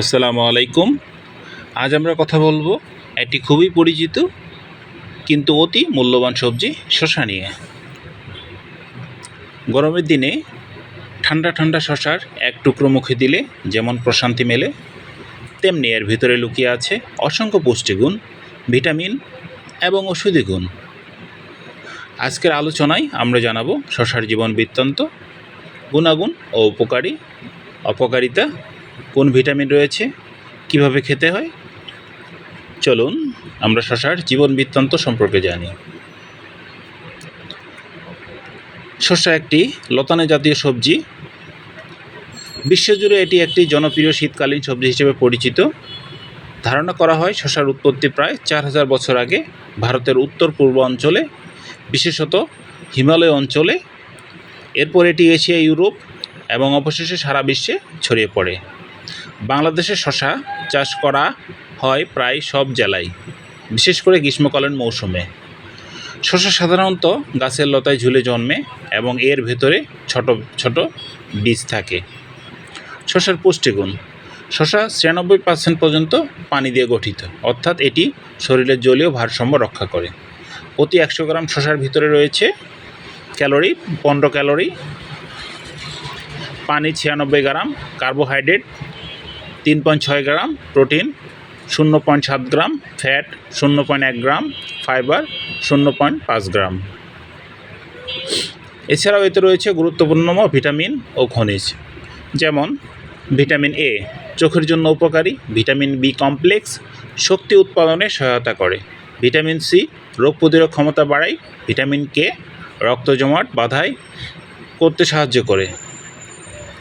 আসসালামু আলাইকুম। আজ আমরা কথা বলব একটি খুবই পরিচিত কিন্তু অতি মূল্যবান সবজি শশা নিয়ে। গরমের দিনে ঠান্ডা ঠান্ডা শশার এক টুকরো মুখে দিলে যেমন প্রশান্তি মেলে, তেমনি এর ভিতরে লুকিয়ে আছে অসংখ্য পুষ্টিগুণ, ভিটামিন এবং ওষুধি গুণ। আজকের আলোচনায় আমরা জানাব শশার জীবন বৃত্তান্ত, গুণাগুণ ও উপকারী, অপকারিতা কোন ভিটামিন রয়েছে, কীভাবে খেতে হয়? চলুন, আমরা শশার জীবন বৃত্তান্ত সম্পর্কে জানি। শসা একটি লতানে জাতীয় সবজি। বিশ্বজুড়ে এটি একটি জনপ্রিয় শীতকালীন সবজি হিসেবে পরিচিত। ধারণা করা হয়, শশার উৎপত্তি প্রায় চার হাজার বছর আগে ভারতের উত্তর পূর্ব অঞ্চলে, বিশেষত হিমালয় অঞ্চলে। এরপর এটি এশিয়া, ইউরোপ এবং অবশেষে সারা বিশ্বে ছড়িয়ে পড়ে। বাংলাদেশে শশা চাষ করা হয় প্রায় সব জেলায়, বিশেষ করে গ্রীষ্মকালীন মৌসুমে। শশা সাধারণত গাছের লতায় ঝুলে জন্মে এবং এর ভেতরে ছোট ছোট বীজ থাকে। শশার পুষ্টিগুণ। শশা ছিয়ানব্বই পার্সেন্ট পর্যন্ত পানি দিয়ে গঠিত, অর্থাৎ এটি শরীরের জলীয় ভারসাম্য রক্ষা করে। প্রতি একশো গ্রাম শশার ভিতরে রয়েছে ক্যালোরি পনেরো ক্যালোরি, পানি ছিয়ানব্বই গ্রাম, কার্বোহাইড্রেট তিন পয়েন্ট ছয় গ্রাম প্রোটিন, শূন্য পয়েন্ট সাত গ্রাম ফ্যাট, শূন্য পয়েন্ট এক গ্রাম ফাইবার, শূন্য পয়েন্ট পাঁচ গ্রাম। এছাড়াও এতে রয়েছে গুরুত্বপূর্ণ ভিটামিন ও খনিজ, যেমন ভিটামিন এ চোখের জন্য উপকারী, ভিটামিন বি কমপ্লেক্স শক্তি উৎপাদনে সহায়তা করে, ভিটামিন সি রোগ প্রতিরোধ ক্ষমতা বাড়ায়, ভিটামিন কে রক্ত জমাট বাধায় করতে সাহায্য করে।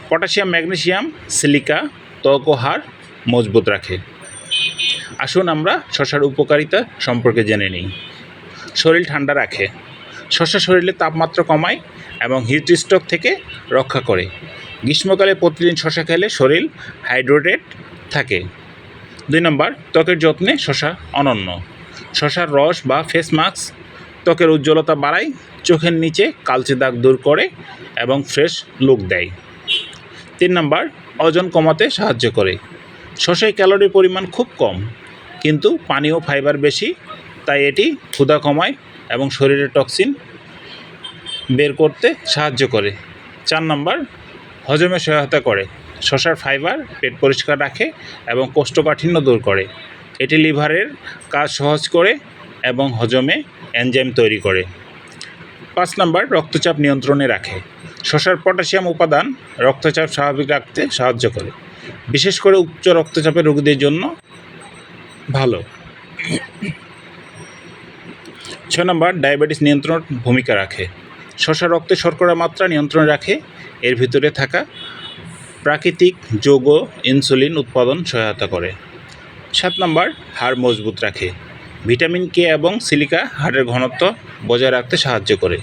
পটাশিয়াম ম্যাগনেসিয়াম সিলিকা ত্বক ও হাড় মজবুত রাখে। আসুন আমরা শশার উপকারিতা সম্পর্কে জেনে নিই। শরীর ঠান্ডা রাখে। শশা শরীরে তাপমাত্রা কমায় এবং হিট স্ট্রোক থেকে রক্ষা করে। গ্রীষ্মকালে প্রতিদিন শশা খেলে শরীর হাইড্রেটেড থাকে। দুই নম্বর, ত্বকের যত্নে শশা অনন্য। শশার রস বা ফেস মাস্ক ত্বকের উজ্জ্বলতা বাড়ায়, চোখের নিচে কালচে দাগ দূর করে এবং ফ্রেশ লুক দেয়। তিন নম্বর ওজন কমাতে সাহায্য করে। শসায় ক্যালোরির পরিমাণ খুব কম, কিন্তু পানি ও ফাইবার বেশি, তাই এটি ক্ষুধা কমায় এবং শরীরের টক্সিন বের করতে সাহায্য করে। চার নম্বর, হজমে সহায়তা করে। শশার ফাইবার পেট পরিষ্কার রাখে এবং কোষ্ঠকাঠিন্য দূর করে। এটি লিভারের কাজ সহজ করে এবং হজমে এনজাইম তৈরি করে। পাঁচ নম্বর, রক্তচাপ নিয়ন্ত্রণে রাখে। শশার পটাশিয়াম উপাদান রক্তচাপ স্বাভাবিক রাখতে সাহায্য করে। বিশেষ করে উচ্চ রক্তচাপের রোগীদের জন্য ভালো। ছয় নম্বর, ডায়াবেটিস নিয়ন্ত্রণ ভূমিকা রাখে। শশা রক্তে শর্করা মাত্রা নিয়ন্ত্রণে রাখে। এর ভিতরে থাকা প্রাকৃতিক যৌগ, ইনসুলিন উৎপাদন সহায়তা করে। সাত নম্বর, হাড় মজবুত রাখে। ভিটামিন কে এবং সিলিকা হাড়ের ঘনত্ব বজায় রাখতে সাহায্য করে।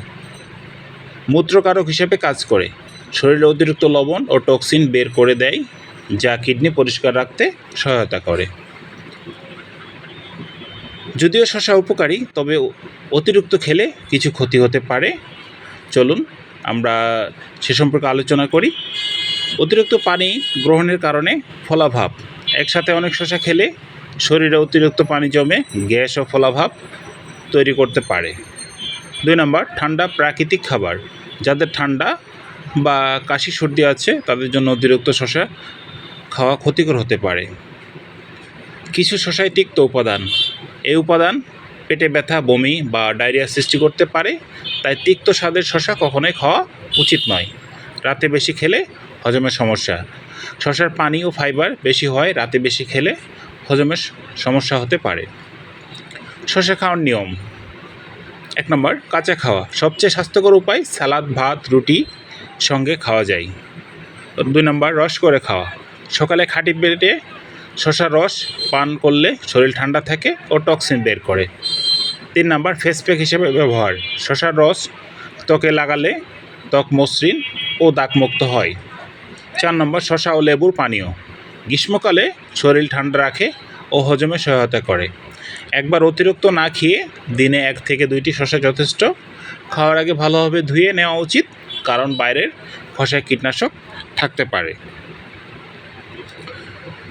মূত্রকারক হিসেবে কাজ করে। শরীরে অতিরিক্ত লবণ ও টক্সিন বের করে দেয়, যা কিডনি পরিষ্কার রাখতে সহায়তা করে। যদিও শশা উপকারী, তবে অতিরিক্ত খেলে কিছু ক্ষতি হতে পারে। চলুন, আমরা সে সম্পর্কে আলোচনা করি। অতিরিক্ত পানি গ্রহণের কারণে ফলাভাব। একসাথে অনেক শশা খেলে শরীরে অতিরিক্ত পানি জমে গ্যাস ও ফলাভাব তৈরি করতে পারে। দুই নম্বর, ঠান্ডা প্রাকৃতিক খাবার। যাদের ঠান্ডা বা কাশি সর্দি আছে, তাদের জন্য অতিরিক্ত শশা খাওয়া ক্ষতিকর হতে পারে। কিছু শশায় তিক্ত উপাদান। এই উপাদান পেটে ব্যথা, বমি বা ডায়রিয়া সৃষ্টি করতে পারে, তাই তিক্ত স্বাদের শশা কখনোই খাওয়া উচিত নয়। রাতে বেশি খেলে হজমের সমস্যা। শশার পানি ও ফাইবার বেশি হয়, রাতে বেশি খেলে হজমের সমস্যা হতে পারে। শশা খাওয়ার নিয়ম। এক নম্বর, কাঁচা খাওয়া। সবচেয়ে স্বাস্থ্যকর উপায় সালাদ, ভাত, রুটি সঙ্গে খাওয়া যায়। দুই নম্বর, রস করে খাওয়া। সকালে খাঁটি পেটে শশার রস পান করলে শরীর ঠান্ডা থাকে ও টক্সিন বের করে। তিন নম্বর ফেস প্যাক হিসেবে ব্যবহার। শশার রস ত্বকে লাগালে ত্বক মসৃণ ও দাগমুক্ত হয়। চার নম্বর শশা ও লেবুর পানীয়। গ্রীষ্মকালে শরীর ঠান্ডা রাখে ও হজমে সহায়তা করে। একবার অতিরিক্ত না খেয়ে দিনে এক থেকে দুইটি শশা যথেষ্ট। খাওয়ার আগে ভালোভাবে ধুয়ে নেওয়া উচিত, কারণ বাইরের খসায় কীটনাশক থাকতে পারে।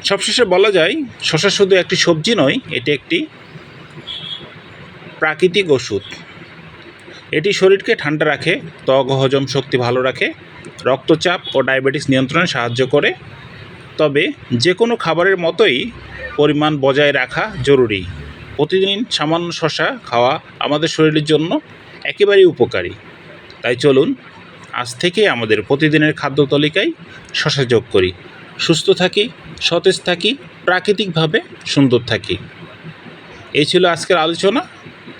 সবশেষে বলা যায় শশা শুধু একটি সবজি নয়, এটি একটি প্রাকৃতিক ওষুধ। এটি শরীরকে ঠান্ডা রাখে, ত্বক হজম শক্তি ভালো রাখে, রক্তচাপ ও ডায়াবেটিস নিয়ন্ত্রণে সাহায্য করে। তবে যে কোনো খাবারের মতোই পরিমাণ বজায় রাখা জরুরি। প্রতিদিন সামান্য শশা খাওয়া আমাদের শরীরের জন্য একেবারেই উপকারী। তাই চলুন, আজ থেকে আমাদের প্রতিদিনের খাদ্য তালিকায় শশা যোগ করি। সুস্থ থাকি, সতেজ থাকি, প্রাকৃতিকভাবে সুন্দর থাকি। এই ছিল আজকের আলোচনা।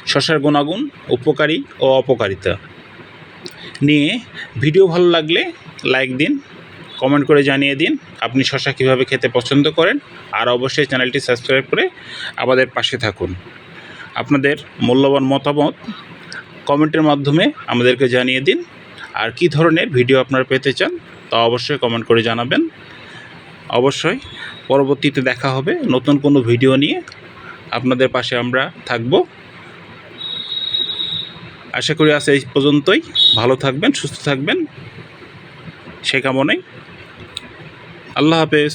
শশার গুণাগুণ, উপকারী ও অপকারিতা। নিয়ে ভিডিও ভালো লাগলে লাইক দিন কমেন্ট করে জানিয়ে দিন আপনি শশা কীভাবে খেতে পছন্দ করেন। আর অবশ্যই চ্যানেলটি সাবস্ক্রাইব করে আমাদের পাশে থাকুন। আপনাদের মূল্যবান মতামত কমেন্টের মাধ্যমে আমাদেরকে জানিয়ে দিন। আর কী ধরনের ভিডিও আপনারা পেতে চান তা অবশ্যই কমেন্ট করে জানাবেন। অবশ্যই পরবর্তীতে দেখা হবে নতুন কোনো ভিডিও নিয়ে। আপনাদের পাশে আমরা থাকব। আশা করি আজ এই পর্যন্তই। ভালো থাকবেন, সুস্থ থাকবেন। সে কামনাই আল্লাহ হাফেজ।